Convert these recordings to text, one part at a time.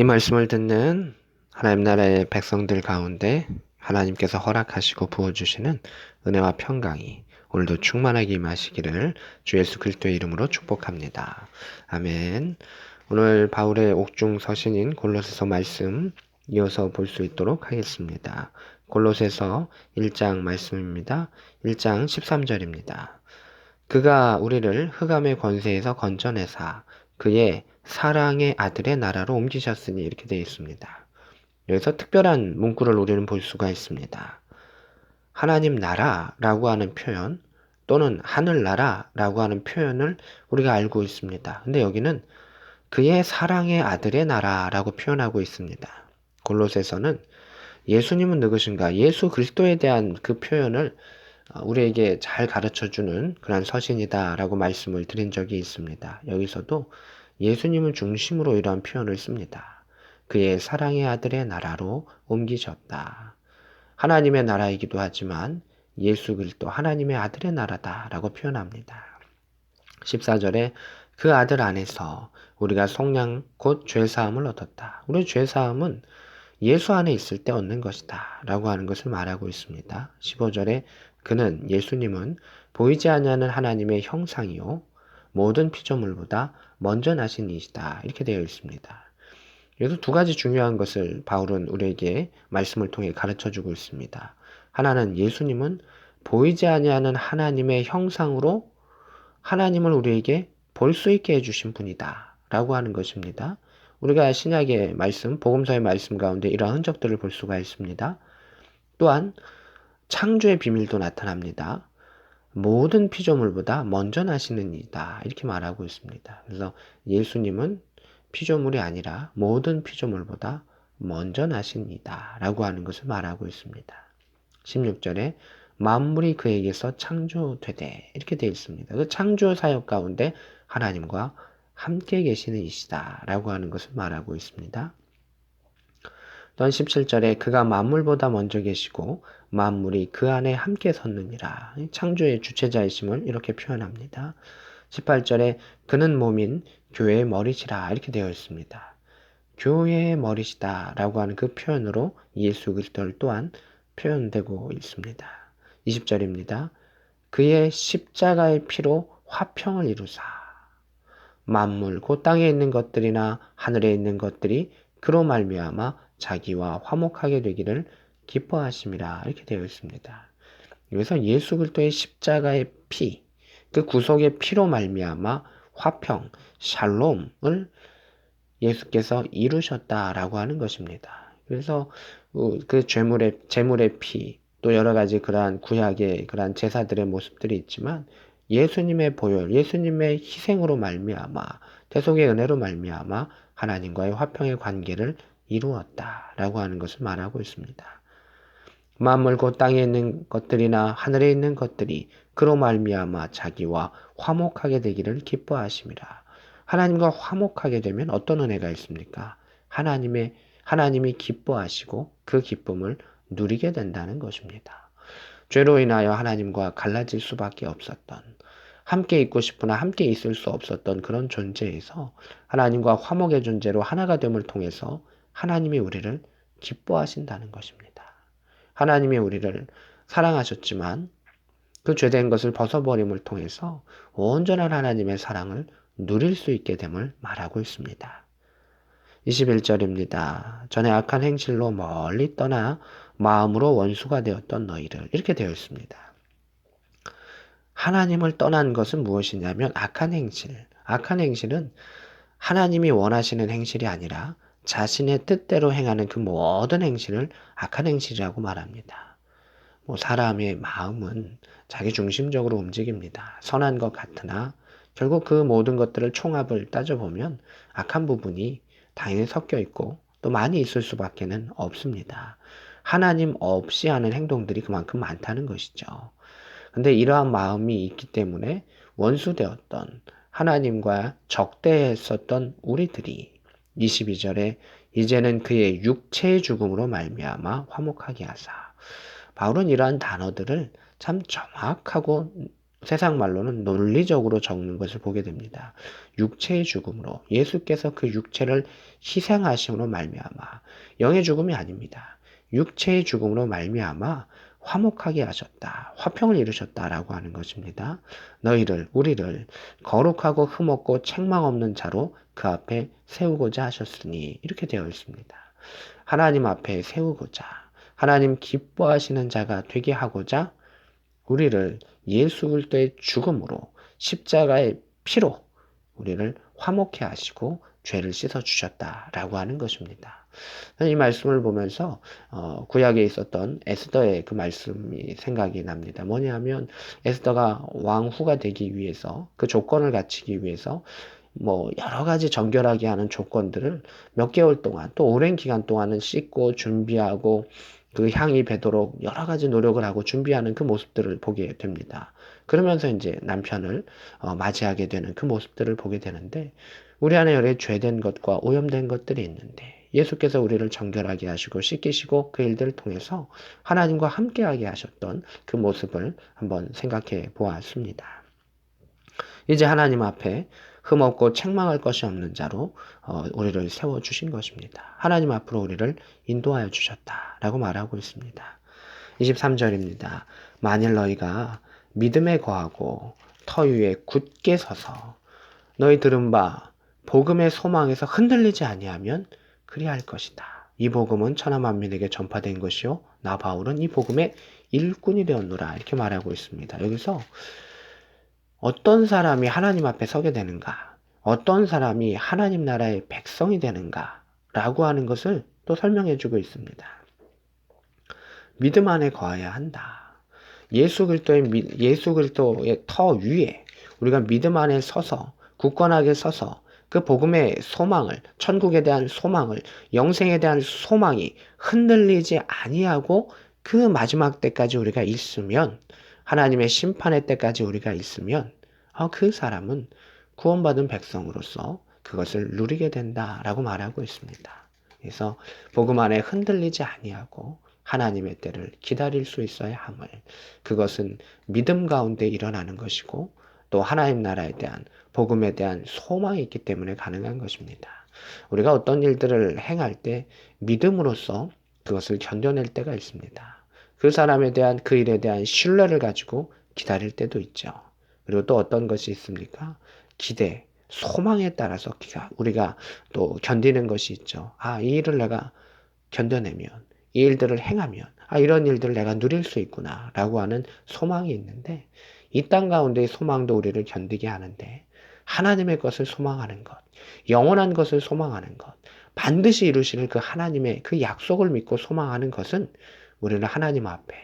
이 말씀을 듣는 하나님 나라의 백성들 가운데 하나님께서 허락하시고 부어주시는 은혜와 평강이 오늘도 충만하게 임하시기를 주 예수 그리스도의 이름으로 축복합니다. 아멘. 오늘 바울의 옥중 서신인 골로새서 말씀 이어서 볼 수 있도록 하겠습니다. 골로새서 1장 말씀입니다. 1장 13절입니다. 그가 우리를 흑암의 권세에서 건져내사 그의 사랑의 아들의 나라로 옮기셨으니 이렇게 되어 있습니다. 여기서 특별한 문구를 우리는 볼 수가 있습니다. 하나님 나라라고 하는 표현 또는 하늘나라라고 하는 표현을 우리가 알고 있습니다. 근데 여기는 그의 사랑의 아들의 나라라고 표현하고 있습니다. 골로새서는 예수님은 누구신가? 예수 그리스도에 대한 그 표현을 우리에게 잘 가르쳐 주는 그런 서신이다라고 말씀을 드린 적이 있습니다. 여기서도 예수님을 중심으로 이러한 표현을 씁니다. 그의 사랑의 아들의 나라로 옮기셨다. 하나님의 나라이기도 하지만 예수 그리스도 하나님의 아들의 나라다라고 표현합니다. 14절에 그 아들 안에서 우리가 속량 곧 죄사함을 얻었다. 우리 죄사함은 예수 안에 있을 때 얻는 것이다. 라고 하는 것을 말하고 있습니다. 15절에 그는 예수님은 보이지 않는 하나님의 형상이요 모든 피조물보다 먼저 나신 이시다. 이렇게 되어 있습니다. 여기서 두 가지 중요한 것을 바울은 우리에게 말씀을 통해 가르쳐 주고 있습니다. 하나는 예수님은 보이지 아니하는 하나님의 형상으로 하나님을 우리에게 볼 수 있게 해주신 분이다. 라고 하는 것입니다. 우리가 신약의 말씀, 복음서의 말씀 가운데 이러한 흔적들을 볼 수가 있습니다. 또한 창조의 비밀도 나타납니다. 모든 피조물보다 먼저 나시는 이다. 이렇게 말하고 있습니다. 그래서 예수님은 피조물이 아니라 모든 피조물보다 먼저 나신 이다. 라고 하는 것을 말하고 있습니다. 16절에 만물이 그에게서 창조되되 이렇게 되어 있습니다. 그 창조 사역 가운데 하나님과 함께 계시는 이시다. 라고 하는 것을 말하고 있습니다. 또한 17절에 그가 만물보다 먼저 계시고 만물이 그 안에 함께 섰느니라. 창조의 주체자이심을 이렇게 표현합니다. 18절에 그는 몸인 교회의 머리시라 이렇게 되어 있습니다. 교회의 머리시다 라고 하는 그 표현으로 예수 그리스도를 또한 표현되고 있습니다. 20절입니다. 그의 십자가의 피로 화평을 이루사 만물 곧 땅에 있는 것들이나 하늘에 있는 것들이 그로 말미암아 자기와 화목하게 되기를 기뻐하심이라 이렇게 되어 있습니다. 여기서 예수 그리스도의 십자가의 피, 그 구속의 피로 말미암아 화평, 샬롬을 예수께서 이루셨다라고 하는 것입니다. 그래서 그 죄물의 제물의 피, 또 여러 가지 그러한 구약의 그러한 제사들의 모습들이 있지만 예수님의 보혈, 예수님의 희생으로 말미암아 대속의 은혜로 말미암아 하나님과의 화평의 관계를 이루었다라고 하는 것을 말하고 있습니다. 만물 곧 땅에 있는 것들이나 하늘에 있는 것들이 그로 말미암아 자기와 화목하게 되기를 기뻐하심이라. 하나님과 화목하게 되면 어떤 은혜가 있습니까? 하나님의 하나님이 기뻐하시고 그 기쁨을 누리게 된다는 것입니다. 죄로 인하여 하나님과 갈라질 수밖에 없었던 함께 있고 싶으나 함께 있을 수 없었던 그런 존재에서 하나님과 화목의 존재로 하나가 됨을 통해서 하나님이 우리를 기뻐하신다는 것입니다. 하나님이 우리를 사랑하셨지만 그 죄된 것을 벗어버림을 통해서 온전한 하나님의 사랑을 누릴 수 있게 됨을 말하고 있습니다. 21절입니다. 전에 악한 행실로 멀리 떠나 마음으로 원수가 되었던 너희를 이렇게 되어 있습니다. 하나님을 떠난 것은 무엇이냐면 악한 행실. 악한 행실은 하나님이 원하시는 행실이 아니라 자신의 뜻대로 행하는 그 모든 행실을 악한 행실이라고 말합니다. 뭐 사람의 마음은 자기 중심적으로 움직입니다. 선한 것 같으나 결국 그 모든 것들을 총합을 따져보면 악한 부분이 당연히 섞여 있고 또 많이 있을 수밖에는 없습니다. 하나님 없이 하는 행동들이 그만큼 많다는 것이죠. 근데 이러한 마음이 있기 때문에 원수되었던 하나님과 적대했었던 우리들이 22절에 이제는 그의 육체의 죽음으로 말미암아 화목하게 하사. 바울은 이러한 단어들을 참 정확하고 세상 말로는 논리적으로 적는 것을 보게 됩니다. 육체의 죽음으로 예수께서 그 육체를 희생하심으로 말미암아 영의 죽음이 아닙니다. 육체의 죽음으로 말미암아 화목하게 하셨다. 화평을 이루셨다라고 하는 것입니다. 너희를 우리를 거룩하고 흠없고 책망 없는 자로 그 앞에 세우고자 하셨으니 이렇게 되어 있습니다. 하나님 앞에 세우고자 하나님 기뻐하시는 자가 되게 하고자 우리를 예수 그리스도의 죽음으로 십자가의 피로 우리를 화목해 하시고 죄를 씻어 주셨다라고 하는 것입니다. 이 말씀을 보면서 어, 구약에 있었던 에스더의 그 말씀이 생각이 납니다. 뭐냐면 에스더가 왕후가 되기 위해서 그 조건을 갖추기 위해서 뭐 여러 가지 정결하게 하는 조건들을 몇 개월 동안 또 오랜 기간 동안은 씻고 준비하고 그 향이 배도록 여러 가지 노력을 하고 준비하는 그 모습들을 보게 됩니다. 그러면서 이제 남편을 어, 맞이하게 되는 그 모습들을 보게 되는데 우리 안에 여러 죄된 것과 오염된 것들이 있는데 예수께서 우리를 정결하게 하시고 씻기시고 그 일들을 통해서 하나님과 함께하게 하셨던 그 모습을 한번 생각해 보았습니다. 이제 하나님 앞에 흠없고 책망할 것이 없는 자로 어, 우리를 세워 주신 것입니다. 하나님 앞으로 우리를 인도하여 주셨다라고 말하고 있습니다. 23절입니다. 만일 너희가 믿음에 거하고 터 위에 굳게 서서 너희 들은 바 복음의 소망에서 흔들리지 아니하면 그리할 것이다. 이 복음은 천하 만민에게 전파된 것이요 나 바울은 이 복음의 일꾼이 되었노라 이렇게 말하고 있습니다. 여기서 어떤 사람이 하나님 앞에 서게 되는가? 어떤 사람이 하나님 나라의 백성이 되는가? 라고 하는 것을 또 설명해 주고 있습니다. 믿음 안에 거해야 한다. 예수 그리스도의 예수 그리스도의 터 위에 우리가 믿음 안에 서서 굳건하게 서서 그 복음의 소망을 천국에 대한 소망을 영생에 대한 소망이 흔들리지 아니하고 그 마지막 때까지 우리가 있으면 하나님의 심판의 때까지 우리가 있으면 어, 그 사람은 구원받은 백성으로서 그것을 누리게 된다라고 말하고 있습니다. 그래서 복음 안에 흔들리지 아니하고 하나님의 때를 기다릴 수 있어야 함을 그것은 믿음 가운데 일어나는 것이고 또 하나님 나라에 대한 복음에 대한 소망이 있기 때문에 가능한 것입니다. 우리가 어떤 일들을 행할 때 믿음으로써 그것을 견뎌낼 때가 있습니다. 그 사람에 대한 그 일에 대한 신뢰를 가지고 기다릴 때도 있죠. 그리고 또 어떤 것이 있습니까? 기대, 소망에 따라서 우리가 또 견디는 것이 있죠. 아, 이 일을 내가 견뎌내면, 이 일들을 행하면, 아, 이런 일들을 내가 누릴 수 있구나, 라고 하는 소망이 있는데, 이 땅 가운데의 소망도 우리를 견디게 하는데, 하나님의 것을 소망하는 것, 영원한 것을 소망하는 것, 반드시 이루시는 그 하나님의 그 약속을 믿고 소망하는 것은 우리는 하나님 앞에,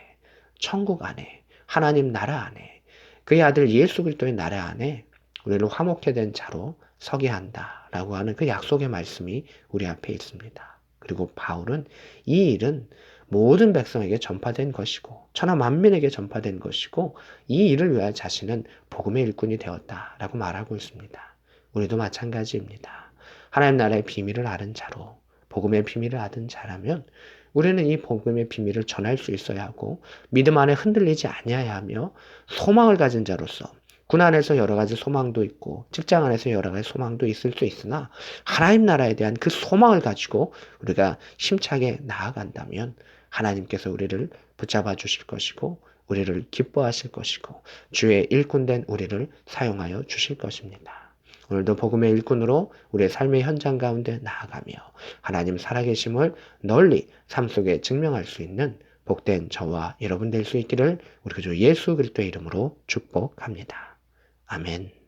천국 안에, 하나님 나라 안에, 그의 아들 예수 그리스도의 나라 안에 우리를 화목해 된 자로 서게 한다라고 하는 그 약속의 말씀이 우리 앞에 있습니다. 그리고 바울은 이 일은 모든 백성에게 전파된 것이고 천하 만민에게 전파된 것이고 이 일을 위하여 자신은 복음의 일꾼이 되었다라고 말하고 있습니다. 우리도 마찬가지입니다. 하나님 나라의 비밀을 아는 자로 복음의 비밀을 아는 자라면 우리는 이 복음의 비밀을 전할 수 있어야 하고 믿음 안에 흔들리지 아니해야 하며 소망을 가진 자로서 군 안에서 여러 가지 소망도 있고 직장 안에서 여러 가지 소망도 있을 수 있으나 하나님 나라에 대한 그 소망을 가지고 우리가 힘차게 나아간다면 하나님께서 우리를 붙잡아 주실 것이고 우리를 기뻐하실 것이고 주의 일꾼 된 우리를 사용하여 주실 것입니다. 오늘도 복음의 일꾼으로 우리의 삶의 현장 가운데 나아가며 하나님 살아계심을 널리 삶 속에 증명할 수 있는 복된 저와 여러분 될 수 있기를 우리 그주 예수 그리스도의 이름으로 축복합니다. 아멘.